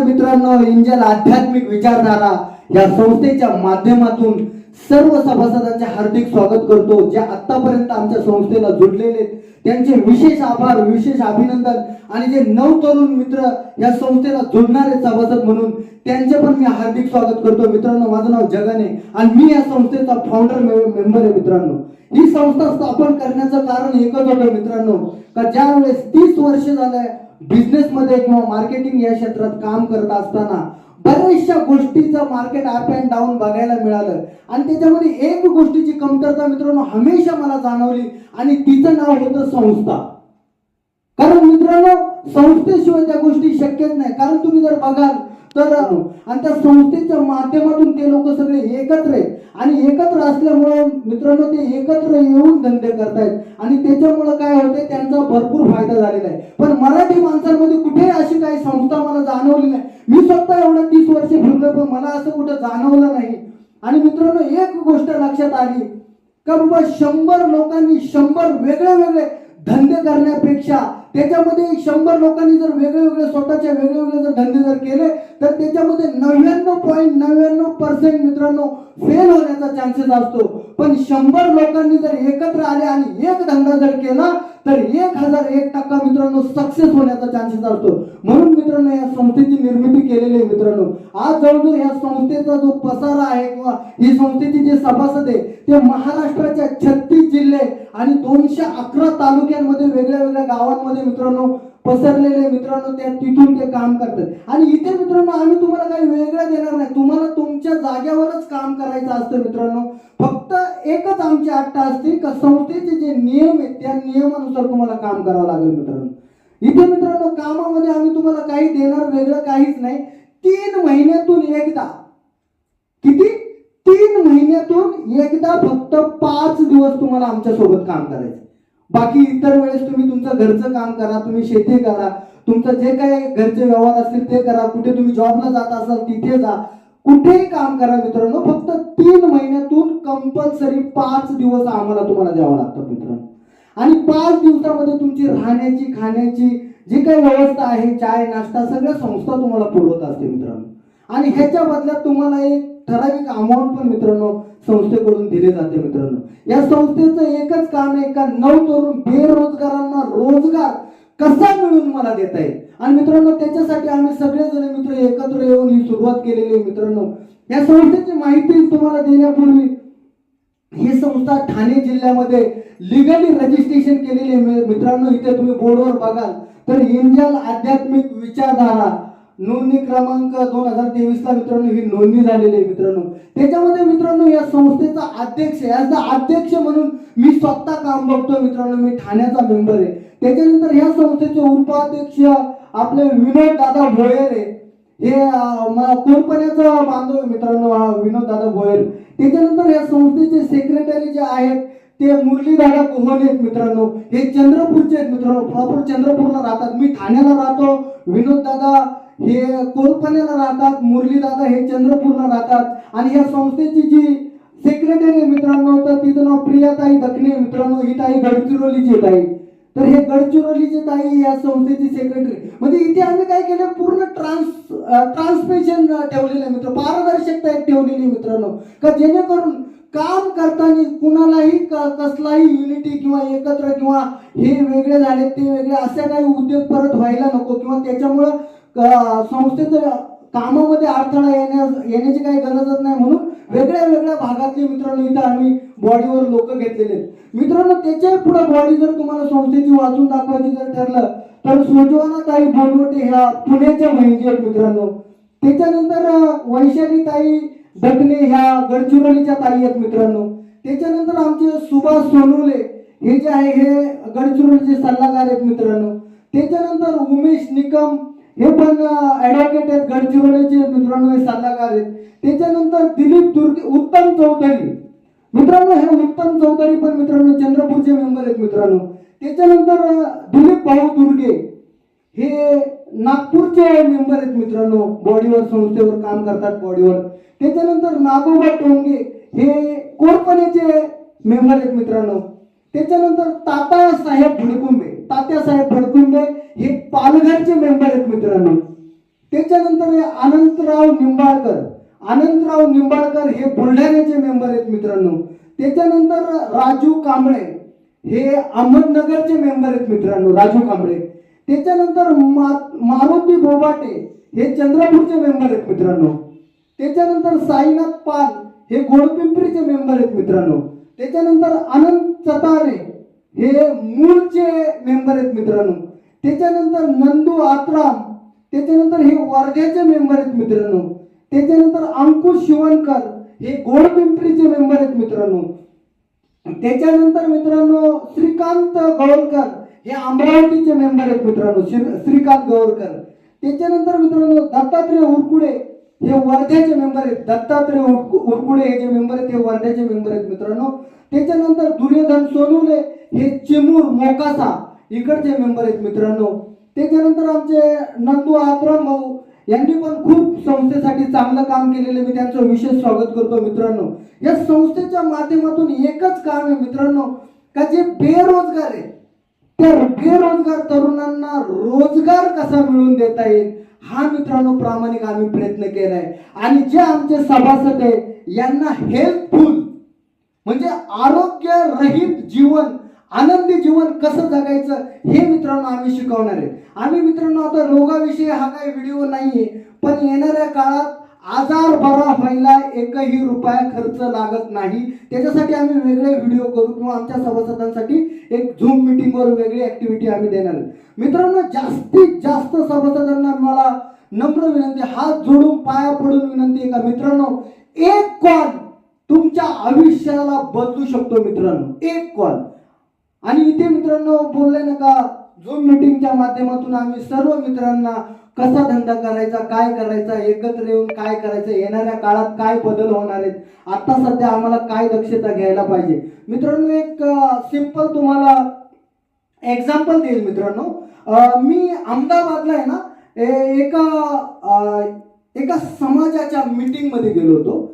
नमस्कार मित्रांनो इंजन आध्यात्मिक विचारधारा या संस्थेच्या माध्यमातून सर्व सभासदांचे हार्दिक स्वागत करतो जे आतापर्यंत आमच्या संस्थेला जुडलेले त्यांचे विशेष आभार विशेष अभिनंदन. आणि जे नऊ तरुण मित्र या संस्थेला जुडणारे सभासद म्हणून त्यांचे पण मी हार्दिक स्वागत करतो. मित्रांनो माझं नाव जगन आहे आणि मी या संस्थेचा फाउंडर मेंबर आहे मित्रांनो. ही संस्था स्थापन करण्याचं कारण एकच होतं मित्रांनो का ज्यावेळेस तीस वर्ष झालंय बिझनेस मध्ये किंवा मार्केटिंग या क्षेत्रात काम करत असताना बऱ्याचशा गोष्टीचं मार्केट अप अँड डाऊन बघायला मिळालं. आणि त्याच्यामध्ये एक गोष्टीची कमतरता मित्रांनो हमेशा मला जाणवली आणि तिचं नाव होतं संस्था. कारण मित्रांनो संस्थेशिवाय त्या गोष्टी शक्यच नाही. कारण तुम्ही जर बघाल तर आणि त्या संस्थेच्या माध्यमातून ते लोक सगळे एकत्र आहेत. आणि एकत्र असल्यामुळं मित्रांनो ते एकत्र येऊन धंदे करतायत. आणि त्याच्यामुळं काय होते त्यांचा भरपूर फायदा झालेला आहे. पण मराठी माणसांमध्ये कुठे अशी काही संस्था मला जाणवली नाही. मी स्वतः एवढं तीस वर्ष फिरलो पण मला असं कुठं जाणवलं नाही. आणि मित्रांनो एक गोष्ट लक्षात आली. का बाबा शंभर लोकांनी शंभर वेगळे वेगळे धंदे करण्यापेक्षा त्याच्यामध्ये शंभर लोकांनी जर वेगळे वेगळे स्वतःचे वेगळे वेगळे जर धंदे जर केले तर त्याच्यामध्ये नव्याण्णव पॉईंट नव्याण्णव पर्सेंट मित्रांनो फेल होण्याचा चान्सेस असतो. पण शंभर लोकांनी जर एकत्र आले आणि एक धंदा जर केला तर एक हजार एक टक्का मित्रांनो सक्सेस होण्याचा चान्सेस असतो. म्हणून मित्रांनो या संस्थेची निर्मिती केलेली आहे मित्रांनो. आज जवळजवळ या संस्थेचा जो पसारा आहे किंवा ही संस्थेचे जे सभासद आहे ते महाराष्ट्राच्या छत्तीस जिल्हे आणि दोनशे अकरा तालुक्यांमध्ये वेगळ्या वेगळ्या गावांमध्ये मित्रांनो पसरलेले मित्रांनो त्या तिथून ते काम करतात. आणि इथे मित्रांनो आम्ही तुम्हाला काही वेगळं देणार नाही. तुम्हाला तुमच्या जाग्यावरच काम करायचं असतं मित्रांनो. फक्त एकच आमची आट्टा असते का संस्थेचे जे नियम आहेत त्या नियमानुसार तुम्हाला काम करावं लागेल मित्रांनो. इथे मित्रांनो कामामध्ये आम्ही तुम्हाला काही देणार वेगळं काहीच नाही. तीन महिन्यातून एकदा तीन महिन्यातून एकदा फक्त पाच दिवस तुम्हाला आमच्यासोबत काम करायचं. बाकी इतर वेळेस तुम्ही तुमचं घरचं काम करा तुम्ही शेती करा तुमचं जे काही घरचे व्यवहार असतील ते करा कुठे तुम्ही जॉबला जात असाल तिथे जा. कुठेही काम करा मित्रांनो फक्त तीन महिन्यातून कंपल्सरी पाच दिवस आम्हाला तुम्हाला द्यावं लागतं मित्रांनो. आणि पाच दिवसामध्ये तुमची राहण्याची खाण्याची जी काही व्यवस्था आहे चाय नाश्ता सगळ्या संस्था तुम्हाला पुरवत असते मित्रांनो. आणि ह्याच्या बदल्यात तुम्हाला एक ठराविक अमाऊंट पण मित्रांनो संस्थेकडून दिले जाते मित्रांनो. या संस्थेचं एकच काम आहे का नऊ तरुण बेरोजगारांना रोजगार कसा मिळून मला देता येईल? आणि मित्रांनो त्याच्यासाठी आम्ही सगळेजण मित्र एकत्र येऊन ही सुरुवात केलेली आहे मित्रांनो. या संस्थेची माहिती तुम्हाला देण्यापूर्वी ही संस्था ठाणे जिल्ह्यामध्ये लिगली रजिस्ट्रेशन केलेली आहे. मित्रांनो इथे तुम्ही बोर्डवर बघाल तर इंजल आध्यात्मिक विचारधारा नोंदणी क्रमांक दोन हजार तेवीसला मित्रांनो ही नोंदणी झालेली आहे मित्रांनो. त्याच्यामध्ये मित्रांनो या संस्थेचा अध्यक्ष ॲज द अध्यक्ष म्हणून मी स्वतः काम बघतो मित्रांनो मी ठाण्याचा मेंबर आहे. त्याच्यानंतर ह्या संस्थेचे उपाध्यक्ष आपले विनोद दादा भोयर आहे. हे कोरपण्याचा बांधव आहे मित्रांनो हा विनोद दादा भोयर. त्याच्यानंतर या संस्थेचे सेक्रेटरी जे आहेत ते मुरलीदादा कोहन आहेत मित्रांनो. हे चंद्रपूरचे आहेत मित्रांनो प्रॉपर चंद्रपूरला राहतात. मी ठाण्याला राहतो. विनोद दादा हे कोरपण्याला राहतात मुरलीदादा हे चंद्रपूरला राहतात. आणि या संस्थेची जी सेक्रेटरी मित्रांनो तर तिचं नाव प्रियाताई दखणे मित्रांनो ही ताई गडचिरोलीची ताई. तर हे गडचिरोलीची ताई या संस्थेची सेक्रेटरी म्हणजे इथे आम्ही काय केलं पूर्ण ट्रान्स ट्रान्सपेशन ठेवलेलं आहे मित्र पारदर्शकता एक ठेवलेली मित्रांनो. का जेणेकरून काम करताना कुणालाही कसलाही युनिटी किंवा एकत्र किंवा हे वेगळे झाले ते वेगळे असे काही उद्योग परत व्हायला नको किंवा त्याच्यामुळं संस्थेचं कामामध्ये अडथळा येण्या येण्याची काही गरजच नाही म्हणून वेगळ्या वेगळ्या भागातले मित्रांनो इथं आम्ही बॉडीवर लोक घेतलेले आहेत. मित्रांनो त्याच्या पुढे बॉडी जर तुम्हाला संस्थेची वाचून दाखवायची जर ठरलं तर सोजवाना ताई बोलवटे ह्या पुण्याच्या बहिणी आहेत मित्रांनो. त्याच्यानंतर अं, वैशाली ताई ह्या गडचिरोलीच्या ताई आहेत मित्रांनो. त्याच्यानंतर आमचे सुभाष सोनवले हे जे आहे हे गडचिरोलीचे सल्लागार आहेत मित्रांनो. त्याच्यानंतर उमेश निकम हे पण ऍडव्होकेट आहेत गडचिरोलीचे मित्रांनो हे सल्लागार आहेत. त्याच्यानंतर दिलीप दुर्गे उत्तम चौधरी. मित्रांनो हे उत्तम चौधरी पण मित्रांनो चंद्रपूरचे मेंबर आहेत मित्रांनो. त्याच्यानंतर दिलीप भाऊ दुर्गे. हे नागपूरचे मेंबर आहेत मित्रांनो बॉडीवर संस्थेवर काम करतात बॉडीवर. त्याच्यानंतर नागोबा टोंगे. हे कोरपणेचे मेंबर आहेत मित्रांनो. त्याच्यानंतर ताता साहेब भडकुंबे. तात्यासाहेब भडकुंबे हे पालघरचे मेंबर आहेत मित्रांनो. त्याच्यानंतर अनंतराव निंबाळकर. अनंतराव निंबाळकर हे बुलढाण्याचे मेंबर आहेत मित्रांनो. त्याच्यानंतर राजू कांबळे हे अहमदनगरचे मेंबर आहेत मित्रांनो राजू कांबळे. त्याच्यानंतर मा- मारुती बोबाटे हे चंद्रपूरचे मेंबर आहेत मित्रांनो. त्याच्यानंतर साईनाथ पाल हे गोडपिंपरीचे मेंबर आहेत मित्रांनो. त्याच्यानंतर अनंत चतारे हे मूळचे मेंबर आहेत मित्रांनो. त्याच्यानंतर नंदू आत्राम त्याच्यानंतर हे वर्ध्याचे मेंबर आहेत मित्रांनो. त्याच्यानंतर अंकुश शिवणकर हे गोडपिंपरीचे मेंबर आहेत मित्रांनो. त्याच्यानंतर मित्रांनो श्रीकांत गौरकर हे अमरावतीचे मेंबर आहेत मित्रांनो श्री- श्रीकांत गौरकर त्याच्यानंतर मित्रांनो दत्तात्रय उरकुडे हे वर्ध्याचे मेंबर आहेत. दत्तात्रय उरकुडे हे जे मेंबर आहेत हे वर्ध्याचे मेंबर आहेत मित्रांनो. त्याच्यानंतर दुर्योधन सोनुले हे चिमूर मोकासा. इकडचे मेंबर आहेत मित्रांनो. त्याच्यानंतर आमचे नंदू आत्राम भाऊ यांनी पण खूप संस्थेसाठी चांगलं काम केलेलं मी त्यांचं विशेष स्वागत करतो मित्रांनो. या संस्थेच्या माध्यमातून एकच काम आहे मित्रांनो का जे बेरोजगार आहे त्या बेरोजगार तरुणांना रोजगार कसा मिळवून देता येईल हा मित्रांनो प्रामाणिक आम्ही प्रयत्न केलाय. आणि जे आमचे सभासद आहे यांना हेल्पफुल म्हणजे आरोग्य रहित जीवन आनंदी जीवन कसं जगायचं हे मित्रांनो आम्ही शिकवणार आहे. आम्ही मित्रांनो आता रोगाविषयी हा काही व्हिडिओ नाहीये पण येणाऱ्या काळात आजार बरा व्हायला एकही रुपया खर्च लागत नाही. त्याच्यासाठी आम्ही वेगळे व्हिडिओ करू किंवा आमच्या सभासदांसाठी एक झूम मिटिंगवर वेगळी ऍक्टिव्हिटी आम्ही देणार आहे. मित्रांनो जास्तीत जास्त सभासदांना मला नम्र विनंती हात जोडून पाया पडून विनंती आहे का मित्रांनो एक कॉल तुमच्या आयुष्याला बदलू शकतो मित्रांनो. एक कॉल. आणि इथे मित्रांनो बोलले ना का झूम मीटिंगच्या माध्यमातून आम्ही सर्व मित्रांना कसा धंदा करायचा काय करायचा एकत्र येऊन काय करायचं येणाऱ्या काळात काय बदल होणार आहेत आता सध्या आम्हाला काय दक्षता घ्यायला पाहिजे? मित्रांनो एक सिंपल तुम्हाला एक्झाम्पल देईल मित्रांनो. मी अहमदाबादला आहे ना ए- एका एका समाजाच्या मीटिंगमध्ये गेलो होतो.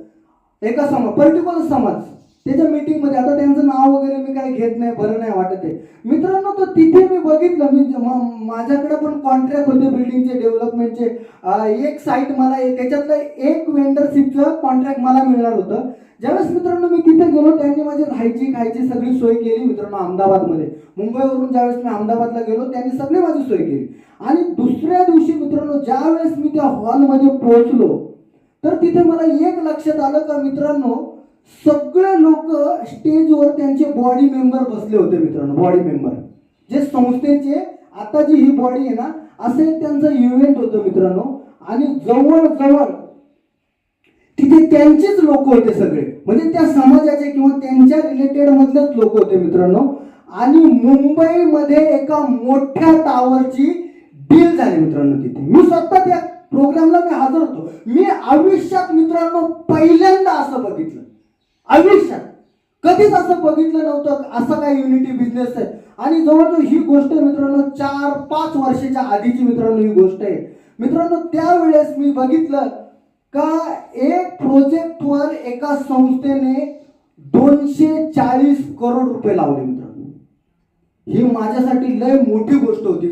एका समाज पर्टिक्युलर समाज. त्याच्या मीटिंगमध्ये आता त्यांचं नाव वगैरे मी काही घेत नाही बरं नाही वाटत आहे. मित्रांनो तर तिथे मी बघितलं मी माझ्याकडे पण कॉन्ट्रॅक्ट होते बिल्डिंगचे डेव्हलपमेंटचे एक साईट मला एक- त्याच्यातलं एक वेंडरशिपचं कॉन्ट्रॅक्ट मला मिळणार होतं. ज्यावेळेस मित्रांनो मी तिथे गेलो त्यांनी माझी राहायची खायची सगळी सोय केली मित्रांनो अहमदाबादमध्ये. मुंबईवरून ज्यावेळेस मी अहमदाबादला गेलो त्यांनी सगळी माझी सोय केली. आणि दुसऱ्या दिवशी मित्रांनो ज्यावेळेस मी त्या हॉलमध्ये पोहोचलो तर तिथे मला एक लक्षात आलं का मित्रांनो सगळे लोक स्टेजवर त्यांचे बॉडी मेंबर बसले होते मित्रांनो बॉडी मेंबर जे संस्थेचे आता जी ही बॉडी आहे ना असं त्यांचं इव्हेंट होतं मित्रांनो. आणि जवळजवळ तिथे त्यांचेच लोक होते सगळे. म्हणजे त्या समाजाचे किंवा त्यांच्या रिलेटेड मधलेच लोक होते मित्रांनो. आणि मुंबईमध्ये एका मोठ्या टावरची डील झाली मित्रांनो तिथे. मी स्वतः त्या प्रोग्रामला मी हजर होतो. मी आयुष्यात मित्रांनो पहिल्यांदा असं बघितलं. आयुष्यात. कधीच असं बघितलं नव्हतं असं काय युनिटी बिझनेस आहे. आणि जवळजवळ ही गोष्ट मित्रांनो चार पाच वर्षाच्या आधीची मित्रांनो ही गोष्ट आहे. मित्रांनो त्यावेळेस मी बघितलं का एक प्रोजेक्टवर एका संस्थेने दोनशे चाळीस करोड रुपये लावले मित्रांनो. ही माझ्यासाठी लय मोठी गोष्ट होती.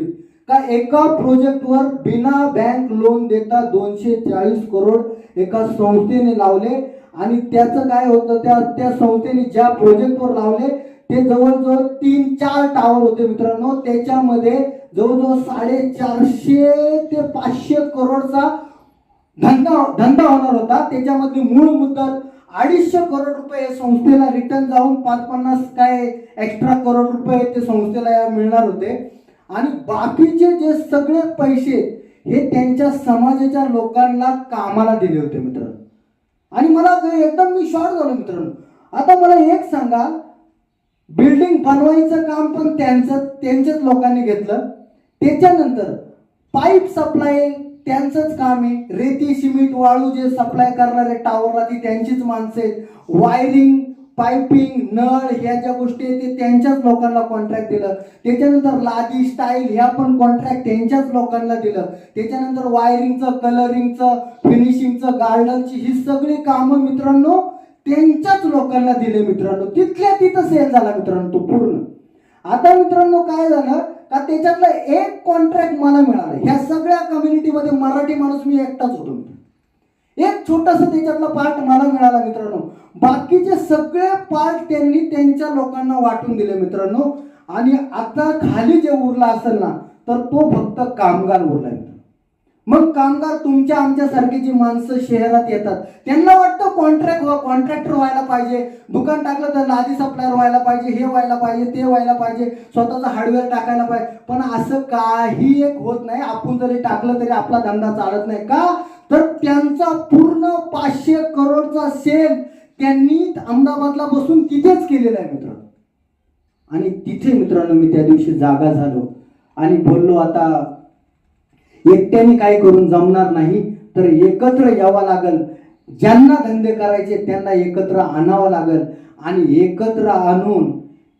का एका प्रोजेक्टवर बिना बँक लोन देता दोनशे चाळीस करोड एका संस्थेने लावले. आणि त्याचं काय होतं त्या त्या संस्थेने ज्या प्रोजेक्टवर लावले ते जवळजवळ तीन चार टावर होते मित्रांनो. त्याच्यामध्ये जवळजवळ साडेचारशे ते पाचशे करोडचा धंदा धंदा होणार होता. त्याच्यामध्ये मूळ मुद्दल अडीचशे करोड रुपये संस्थेला रिटर्न जाऊन पाच पन्नास काय एक्स्ट्रा करोड रुपये ते संस्थेला या मिळणार होते. आणि बाकीचे जे सगळे पैसे हे त्यांच्या समाजाच्या लोकांना कामाला दिले होते मित्रांनो आणि मला एकदम मी शॉर्ट झालो मित्रांनो. आता मला एक सांगा बिल्डिंग बनवायचं काम पण त्यांचं त्यांच्याच लोकांनी घेतलं. त्याच्यानंतर पाईप सप्लाय त्यांचंच काम आहे. रेती सिमेंट वाळू जे सप्लाय करणारे टावरला ती त्यांचीच माणसं आहेत. वायरिंग पाइपिंग नळ ह्या ज्या गोष्टी आहेत ते त्यांच्याच लोकांना कॉन्ट्रॅक्ट दिलं. त्याच्यानंतर लादी स्टाईल ह्या पण कॉन्ट्रॅक्ट त्यांच्याच लोकांना दिलं. त्याच्यानंतर वायरिंगचं कलरिंगचं फिनिशिंगचं गार्डनची ही सगळी कामं मित्रांनो त्यांच्याच लोकांना दिले मित्रांनो. तिथल्या तिथं सेल झाला मित्रांनो तो पूर्ण. आता मित्रांनो काय झालं? का त्याच्यातलं एक कॉन्ट्रॅक्ट मला मिळालं. ह्या सगळ्या कम्युनिटीमध्ये मराठी माणूस मी एकटाच होतो. मित्र. एक छोटासा त्याच्यातला पार्ट मला मिळाला मित्रांनो. बाकीचे सगळे पार्ट त्यांनी त्यांच्या लोकांना वाटून दिले मित्रांनो. आणि आता खाली जे उरला असेल ना तर तो फक्त कामगार उरलाय मग कामगार तुमच्या आमच्यासारखी जी माणसं शहरात येतात त्यांना वाटतं कॉन्ट्रॅक्ट कॉन्ट्रॅक्टर व्हायला पाहिजे. दुकान टाकलं तर लादी सप्लायर व्हायला पाहिजे हे व्हायला पाहिजे ते व्हायला पाहिजे. स्वतःचा हार्डवेअर टाकायला पाहिजे. पण असं काही एक होत नाही. आपण जरी टाकलं तरी आपला धंदा चालत नाही. का? तर त्यांचा पूर्ण पाचशे करोडचा सेल त्यांनी अहमदाबादला बसून तिथेच केलेला आहे मित्रांनो. आणि तिथे मित्रांनो मी त्या दिवशी जागा झालो आणि बोललो आता एकट्याने काय करून जमणार नाही तर एकत्र यावं लागल. ज्यांना धंदे करायचे त्यांना एकत्र आणावं लागल. आणि एकत्र आणून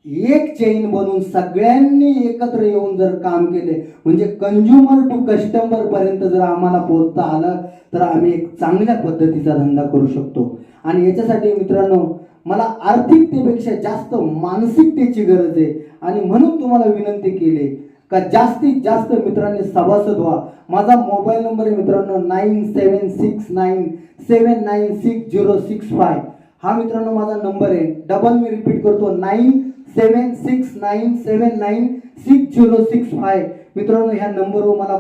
एक चेन बनून सगळ्यांनी एकत्र येऊन जर काम केले म्हणजे कंझ्युमर टू कस्टमर पर्यंत जर आम्हाला पोहोचता आलं तर आम्ही एक चांगल्या पद्धतीचा धंदा करू शकतो. आणि याच्यासाठी मित्रांनो मला आर्थिकतेपेक्षा जास्त मानसिकतेची गरज आहे. आणि म्हणून तुम्हाला विनंती केली का जास्तीत जास्त मित्रांनी सभासद व्हा. माझा मोबाईल नंबर आहे मित्रांनो nine seven six nine seven nine six zero six five. हा मित्रांनो माझा नंबर आहे. डबल मी रिपीट करतो nine seven six nine seven nine six zero six five मित्रांनो ह्या नंबरवर मला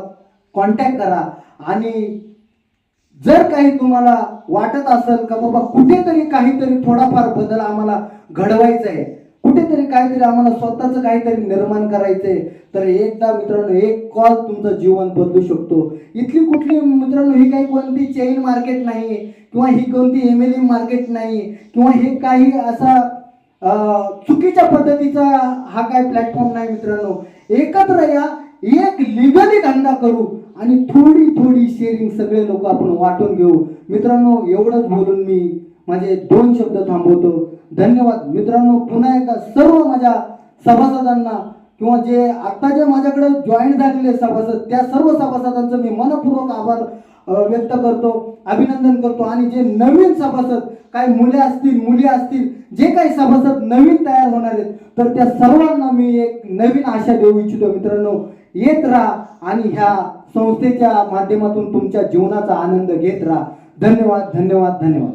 कॉन्टॅक्ट करा. आणि जर काही तुम्हाला वाटत असेल का बाबा कुठेतरी काहीतरी थोडाफार बदल आम्हाला घडवायचा आहे कुठेतरी काहीतरी आम्हाला स्वतःचं काहीतरी निर्माण करायचंय तर एकदा मित्रांनो एक कॉल तुमचं जीवन बदलू शकतो. इथली कुठली मित्रांनो ही काही कोणती चेन मार्केट नाही किंवा ही कोणती एम एल एम मार्केट नाही किंवा हे काही असा चुकीच्या पद्धतीचा हा काय प्लॅटफॉर्म नाही मित्रांनो. एकत्र या एक लिगली धंदा करू आणि थोडी थोडी शेअरिंग सगळे लोक आपण वाटून घेऊ. मित्रांनो एवढंच बोलून मी माझे दोन शब्द थांबवतो. धन्यवाद. मित्रांनो पुन्हा एकदा सर्व माझ्या सभासदांना किंवा जे आता जे माझ्याकडे जॉईन झालेले सभासद त्या सर्व सभासदांचं मी मनपूर्वक आभार व्यक्त करतो अभिनंदन करतो. आणि जे नवीन सभासद काही मुले असतील मुली असतील जे काही सभासद नवीन तयार होणार आहेत तर त्या सर्वांना मी एक नवीन आशा देऊ इच्छितो. मित्रांनो येत राहा आणि ह्या संस्थेच्या माध्यमातून तुमच्या जीवनाचा आनंद घेत राहा. धन्यवाद धन्यवाद धन्यवाद.